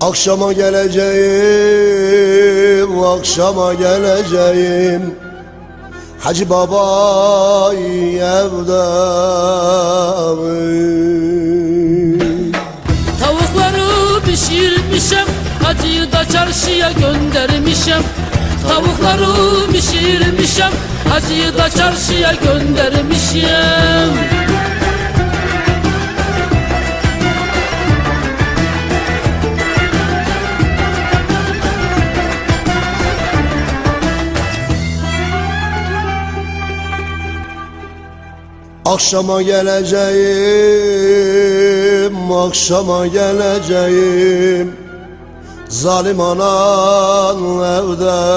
Akşama geleceğim, akşama geleceğim. Hacı baba evde Tavukları pişirmişem Hacıyı da çarşıya göndermişem. Tavukları pişirmişem Hacıyı da çarşıya göndermişem Akşama geleceğim, akşama geleceğim. Zalim anan evde